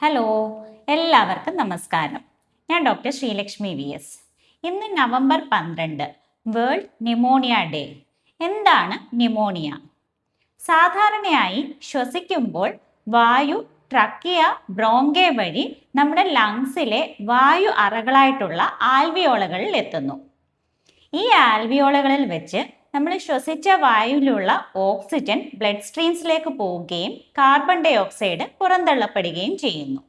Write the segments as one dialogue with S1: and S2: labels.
S1: Hello എല്ലാവർക്കും നമസ്കാരം. ഞാൻ ഡോക്ടർ ശ്രീലക്ഷ്മി വി എസ്. ഇന്ന് നവംബർ പന്ത്രണ്ട് വേൾഡ് ന്യൂമോണിയ ഡേ. എന്താണ് ന്യൂമോണിയ? സാധാരണയായി ശ്വസിക്കുമ്പോൾ വായു ട്രക്കിയ ബ്രോങ്കെ വഴി നമ്മുടെ ലങ്സിലെ വായു അറകളായിട്ടുള്ള ആൽവിയോളകളിൽ എത്തുന്നു. ഈ ആൽവിയോളകളിൽ വെച്ച് നമ്മൾ ശ്വസിച്ച വായുവിലുള്ള ഓക്സിജൻ ബ്ലഡ് സ്ട്രീംസിലേക്ക് പോവുകയും കാർബൺ ഡൈ ഓക്സൈഡ് പുറന്തള്ളപ്പെടുകയും ചെയ്യുന്നു.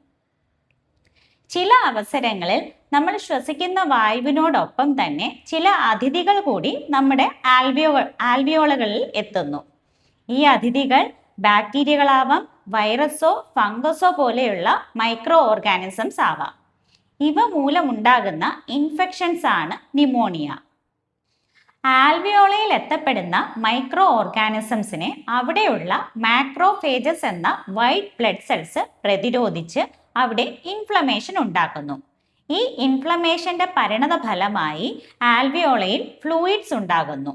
S1: ചില അവസരങ്ങളിൽ നമ്മൾ ശ്വസിക്കുന്ന വായുവിനോടൊപ്പം തന്നെ ചില അതിഥികൾ കൂടി നമ്മുടെ ആൽവിയോ ആൽവിയോളകളിൽ എത്തുന്നു. ഈ അതിഥികൾ ബാക്ടീരിയകളാവാം വൈറസോ ഫംഗസോ പോലെയുള്ള മൈക്രോ ഓർഗാനിസംസ് ആവാം. ഇവ മൂലമുണ്ടാകുന്ന ഇൻഫെക്ഷൻസ് ആണ് ന്യൂമോണിയ. ആൽവിയോളയിൽ എത്തപ്പെടുന്ന മൈക്രോ ഓർഗാനിസംസിനെ അവിടെയുള്ള മാക്രോഫേജസ് എന്ന വൈറ്റ് ബ്ലഡ് സെൽസ് പ്രതിരോധിച്ച് അവിടെ ഇൻഫ്ലമേഷൻ ഉണ്ടാക്കുന്നു. ഈ ഇൻഫ്ലമേഷന്റെ പരിണത ഫലമായി ആൽവിയോളയിൽ ഫ്ലൂയിഡ്സ് ഉണ്ടാകുന്നു.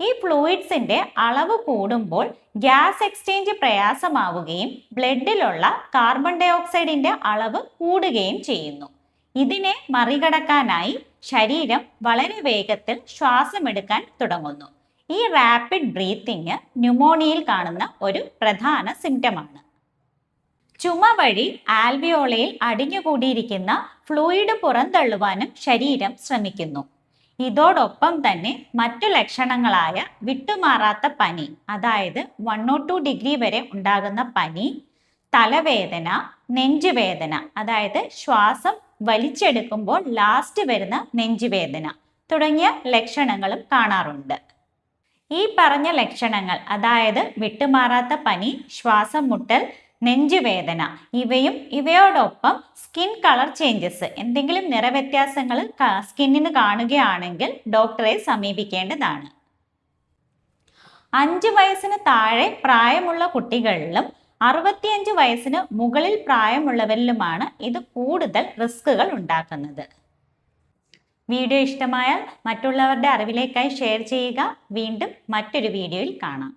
S1: ഈ ഫ്ലൂയിഡ്സിന്റെ അളവ് കൂടുമ്പോൾ ഗ്യാസ് എക്സ്ചേഞ്ച് പ്രയാസമാവുകയും ബ്ലഡിലുള്ള കാർബൺ ഡൈ ഓക്സൈഡിന്റെ അളവ് കൂടുകയും ചെയ്യുന്നു. ഇതിനെ മറികടക്കാനായി ശരീരം വളരെ വേഗത്തിൽ ശ്വാസമെടുക്കാൻ തുടങ്ങുന്നു. ഈ റാപ്പിഡ് ബ്രീത്തിങ് ന്യൂമോണിയയിൽ കാണുന്ന ഒരു പ്രധാന സിംറ്റമാണ് ചുമ വഴി ആൽവിയോളയിൽ അടിഞ്ഞുകൂടിയിരിക്കുന്ന ഫ്ലൂയിഡ് പുറന്തള്ളുവാനും ശരീരം ശ്രമിക്കുന്നു. ഇതോടൊപ്പം തന്നെ മറ്റു ലക്ഷണങ്ങളായ വിട്ടുമാറാത്ത പനി അതായത് വൺ ഓ ടു ഡിഗ്രി വരെ ഉണ്ടാകുന്ന പനി തലവേദന നെഞ്ചുവേദന അതായത് ശ്വാസം വലിച്ചെടുക്കുമ്പോൾ ലാസ്റ്റ് വരുന്ന നെഞ്ചുവേദന തുടങ്ങിയ ലക്ഷണങ്ങളും കാണാറുണ്ട്. ഈ പറഞ്ഞ ലക്ഷണങ്ങൾ അതായത് വിട്ടുമാറാത്ത പനി ശ്വാസം മുട്ടൽ നെഞ്ചുവേദന ഇവയും ഇവയോടൊപ്പം സ്കിൻ കളർ ചേഞ്ചസ് എന്തെങ്കിലും നിറവ്യത്യാസങ്ങൾ സ്കിന്നിന് കാണുകയാണെങ്കിൽ ഡോക്ടറെ സമീപിക്കേണ്ടതാണ്. അഞ്ച് വയസ്സിന് താഴെ പ്രായമുള്ള കുട്ടികളിലും അറുപത്തിയഞ്ച് വയസ്സിന് മുകളിൽ പ്രായമുള്ളവരിലുമാണ് ഇത് കൂടുതൽ റിസ്കുകൾ ഉണ്ടാക്കുന്നത്. വീഡിയോ ഇഷ്ടമായാൽ മറ്റുള്ളവരുടെ അറിവിലേക്കായി ഷെയർ ചെയ്യുക. വീണ്ടും മറ്റൊരു വീഡിയോയിൽ കാണാം.